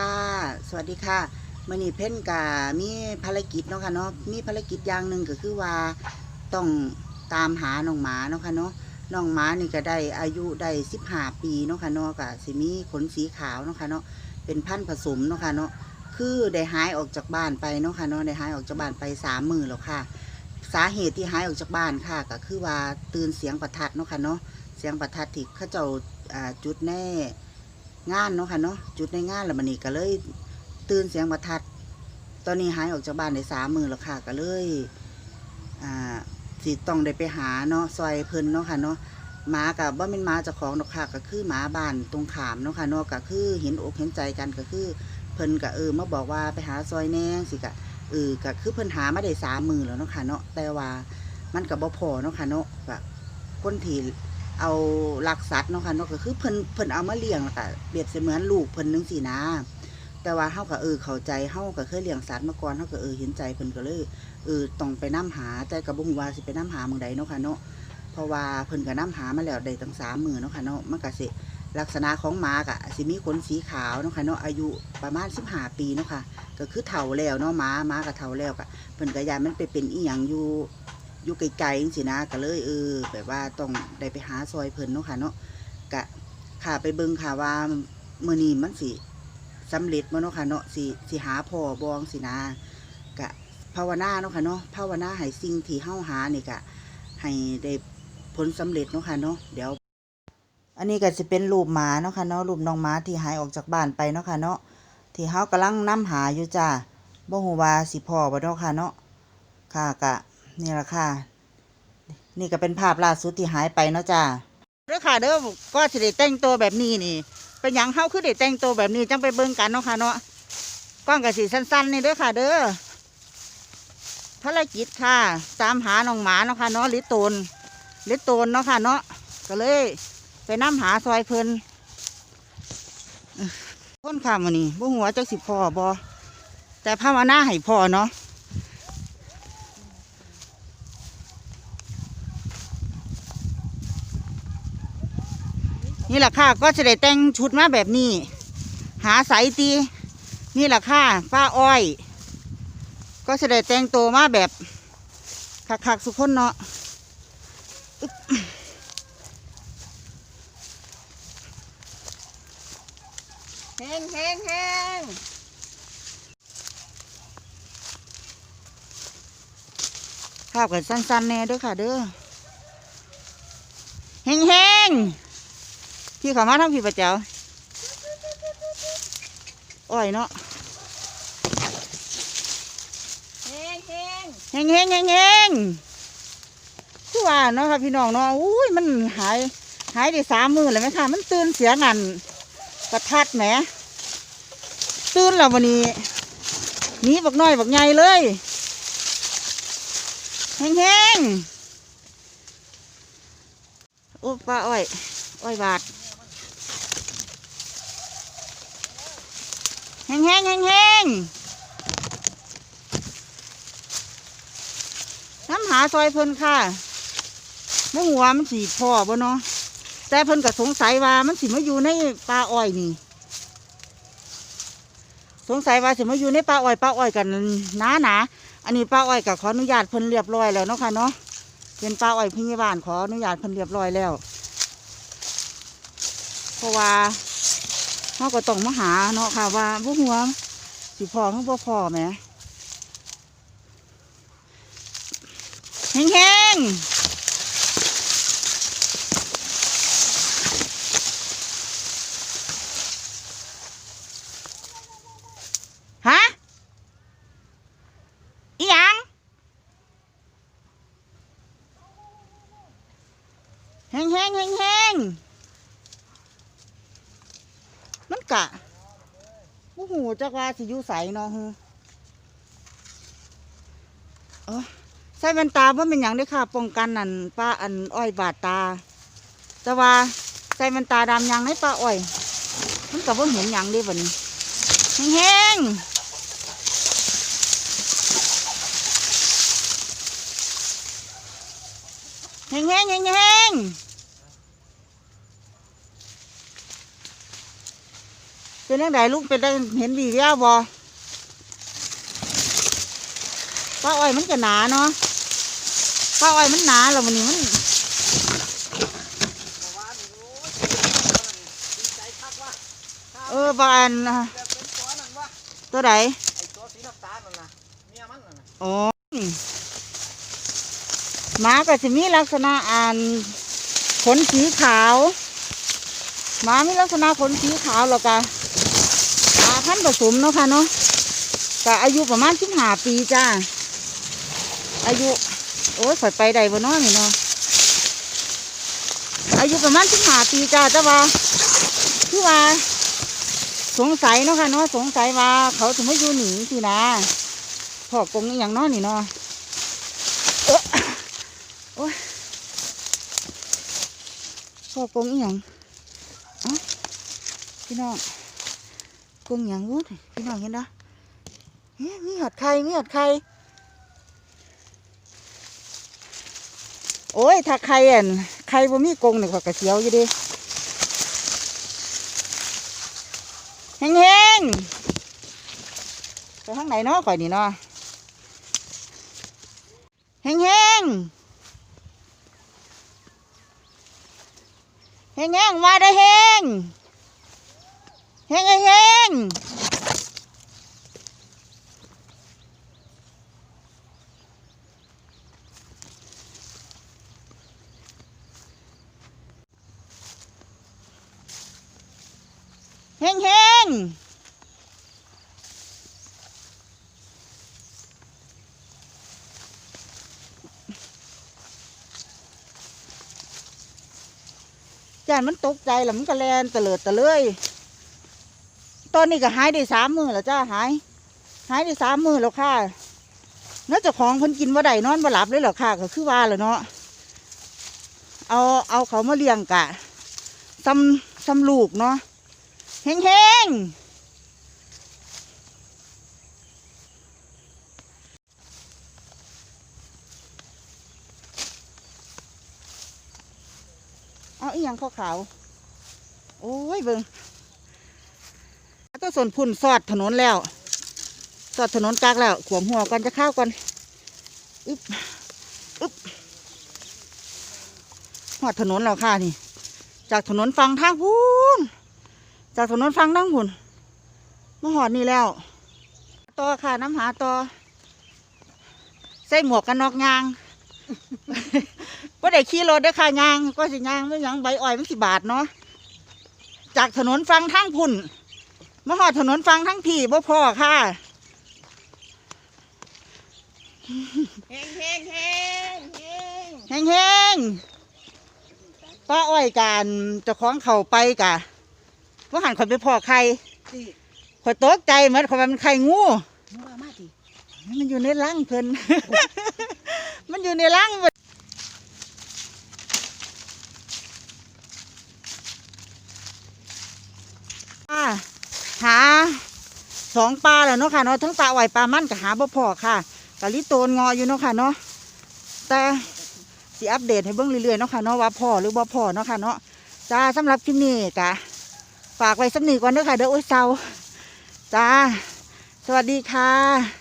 ค่ะ สวัสดีค่ะมื่อนี้เพ่นกามีภารกิจเนาะค่ะเนาะมีภารกิจอย่างหนึ่งก็คือว่าต้องตามหาน้องหมาเนาะค่ะเนาะน้องหมานี่ก็ได้อายุได้สิบห้าปีเนาะค่ะเนาะก็สิมีขนสีขาวเนาะค่ะเนาะเป็นพันธุ์ผสมเนาะค่ะเนาะคือได้หายออกจากบ้านไปเนาะค่ะเนาะได้หายออกจากบ้านไปสามมือแล้วค่ะ สาเหตุที่หายออกจากบ้านค่ะก็คือว่าตื่นเสียงประทัดเนาะค่ะเนาะเสียงประทัดที่เขาเจ้าจุดแน่ งานเนาะค่ะเนาะจุดในงานแล้วมันนี่ก็เลยตื่นเสียงประทัด ตอนนี้หายออกจากบ้านได้สามมือแล้วค่ะก็เลยอ่าสิต้องได้ไปหาเนาะซอยเพิ่นเนาะค่ะเนาะหมากับว่าเป็นหมาเจ้าของดอกค่ะก็คือหมาบ้านตรงขามเนาะค่ะเนาะก็คือเห็นอกเห็นใจกันก็คือ เพิ่นก็เออมาบอกว่าไปหาซอยแน่สิกะเออก็คือเพิ่นหามาได้สามมือแล้วเนาะค่ะเนาะแต่ว่ามันก็บ่พอเนาะค่ะเนาะก็คนที่ เอาลักสัตว์เนาะค่ะเนาะก็คือเพิ่นเพิ่นเอามาเลี้ยงแล้วก็เปรียบเสมือนลูกเพิ่นนึงสินะ แต่ว่าเฮาก็เออเข้าใจเฮาก็เคยเลี้ยงสัตว์มาก่อนเฮาก็เออเห็นใจเพิ่นก็เลยเออต้องไปนํหาแต่ก็บ่ฮู้ว่าสิไปนํหาเมืองใดเนาะค่ะเนาะเพราะว่าเพิ่นก็นํหามาแล้วได้ตั้ง3มื้อเนาะค่ะเนาะมันก็สิลักษณะของหมาก็สิมีขนสีขาวเนาะค่ะเนาะอายุประมาณ15ปีเนาะค่ะก็คือเฒ่าแล้วเนาะหมาหมาก็เฒ่าแล้วก็เพิ่นก็ยานมันไปเป็นอีหยังอยู่ อยู่ไกลๆจังสินะก็เลยเออแบบว่าต้องได้ไปหาซอยเพิ่นเนาะค่ะเนาะกะค่ะไปเบิ่งค่ะว่ามื้อนี้มันสิสำเร็จบ่เนาะค่ะเนาะสิสิหาพ่อบองสินะกะภาวนาเนาะค่ะเนาะภาวนาให้สิ่งที่เฮาหานี่กะให้ได้ผลสำเร็จเนาะค่ะเนาะเดี๋ยว อันนี้ก็สิเป็นรูปหมาเนาะค่ะเนาะรูปน้องหมาที่หายออกจากบ้านไปเนาะค่ะเนาะที่เฮากำลังนํหาอยู่จ้าบ่ฮู้ว่าสิพ่อบ่เนาะค่ะเนาะค่ะกะ นี่แหละค่ะ นี่ก็เป็นภาพล่าสุดที่หายไปเนาะจ้าเด้อค่ะเด้อก็สิได้แต่งตัวแบบนี้นี่ เป็นหยังเฮาคือได้แต่งตัวแบบนี้จังไปเบิ่งกันเนาะค่ะเนาะก้องก็สิสั้นๆนี่เด้อค่ะ เด้อภารกิจค่ะตามหาน้องหมาเนาะค่ะเนาะลิตูนลิตูนเนาะค่ะเนาะก็เลยไปนํหาซอยเพลินเอ้นค่ะมื้อนี้บ่ฮู้ว่าจักสิพ่อบ่แต่ภาวนาให้พ่อเนาะ นี่แหละค่ะก็จะได้แต่งชุดมาแบบนี้ หาสายตีนี่แหละค่ะป้าอ้อย ก็จะได้แต่งตัวมาแบบคักๆสุกคนเนาะอึ๊บแห้งแห้งแห้งภาพกันสั้นๆแน่เด้วยค่ะเด้อแห้งแห้งๆ พี่เขามาทำพี่ประเจ้าอ้อยเนาะเฮงเฮงแห้งแห้งแห้งแห้งคือว่าเนาะค่ะพี่น้องเนาะอุ้ยมันหายหายได้สามมือเลยไหมคะมันตื่นเสียงันประทัดแหมตื่นแล้ววันนี้หนีบักน้อยบักใหญ่เลยแห้งแห้งโอ้ป้าอ้อย อ้อยบาด แห้งแห้งแห้งแห้งน้ำหาซอยเพิ่นค่ะบ่หัวามันสีพ่อบ่เนาะแต่เพิ่นก็สงสัยว่ามันสิมาอยู่ในป่าอ้อยนี่ สงสัยว่าสิมาอยู่ในป่าอ้อยป่าอ้อยกันหนาหนาอันนี้ป่าอ้อยก็ขออนุญาตเพิ่นเรียบร้อยแล้วเนาะค่ะเนาะเป็นป่าอ้อยพยาบาลขออนุญาตเพิ่นเรียบร้อยแล้ว เพราะว่า เขาก็ต้องมาหาเนาะค่ะว่าบ่หัวสิพ่อเขาบ่พอแหมแห้งๆฮะอีหยังแห้งแห้งแห้งแห้งมัน กะผู้หูจักว่าสิอยู่ใสเนาะฮึเออใส่แว่นตาว่าเป็นอย่างเด้อค่ะ ป้องกันนั่นป้าอันอ้อยบาดตา แต่ว่าใส่แว่นตาดำยังให้ป้าอ้อย มันก็บ่เห็นหยังเด้บัดนี้แห้งๆแห้งแห้งแห้งแห้ง เป็นยังไงลูกเป็นได้เห็นวีแววบ่ป้าอ้อยมันก็หนาเนาะป้าอ้อยมันหนาแล้วมันนี่มันเออบานนตัวนั่นว่าตัวไหนไอ้ตัวสีน้าลนั่นน่ะเมียมันนั่นน่ะอ๋อนี่หมาก็จะมีลักษณะอ่านขนสีขาวหมามีลักษณะขนสีขาวแล้วก็ตา พันผสมเนาะค่ะเนาะก็อายุประมาณสิบห้าปีจ้า อายุ โอ้ยข่อยไปได้บ่น้อนี่เนาะ อายุประมาณสิบห้าปีจ้าแต่ว่าคือว่า สงสัยเนาะค่ะเนาะสงสัยว่าเขาถึงไม่อยู่หนีสินะพอกงอย่างเน้อนี่เนาะโอ้ยพ่อกงอหย่างอ้าพี่น้อง กงอย่างวุ้นพี่น้องเห็นนะเฮ้ยมีหอดไข่มีหอดไข่โอ้ย ถ้าไข่อ่นไข่บ่มีกงเนี่ยก็กระเสียวอยู่ดิแห้งๆไปทางไหนเนาะข่อยนี่เนาะแห้งแห้งแห้งแห้งๆว่าได้แห้ง แห้งแห้งแห้งแห้งจานมันตกใจแล้วมันก็แลนเตลิดตะเลย ตอนนี้ก็หายได้สามมือแล้วจ้าหาย หายได้สามมือแล้วค่ะแล้วเจ้าของเพิ่นกินว่าได้นอนบ่หลับเลยเหรอค่ะ ก็คือว่าแหละเนาะเอาเอาเขามาเลี้ยงกะซ้ำซ้ำลูกเนาะแห้งแห้งเอาอีหยังขาวๆโอ้ยเบิ่ง ตัวส่วนพุ่นสอดถนนแล้ว สอดถนนกลางแล้ว ขวมหัวก่อนจะเข้าวก่อนอึ๊บอึ๊บหอดถนนแล้วค่ะนี่ จากถนนฟังทางพูนจากถนนฟังทางพูนมาหอดนี่แล้ว ต่อค่ะน้ำหาต่อใส่หมวกกันนอกยางก็ได้ขี่รถได้ค่ะยาง ก็สิยางไม่ยังใบอ้อยมันสิบาทเนาะจากถนนฟังทางพุ่น มาหอดถนนฟังทั้งพี่บ่พอค่ะแห้งแห้งแห้งแห้งแห้งๆป้าอ้อยการเจ้าของเขาไปกะว่าหันข่อยไปพอใครสิข่อยตกใจเหมือนข่อยว่ามันไข่งูมึงว่ามาดิมันอยู่ในรังเพิ่นมันอยู่ในรังเพิ่นอ่า หาสองปลาแล้วเนาะค่ะเนาะทั้งปลาไหวปลามันกับหาบ่พอค่ะกะลิโตนงออยู่เนาะค่ะเนาะแต่สิอัปเดตให้เบิ้งเรื่อยๆเนาะค่ะเนาะว่าพอหรือบ่พอเนาะค่ะเนาะจ้าสำหรับคลิปนี้กะฝากไว้สำนีก่อนเด้อค่ะเด้อโอ้ยเศร้าจ้า สวัสดีค่ะ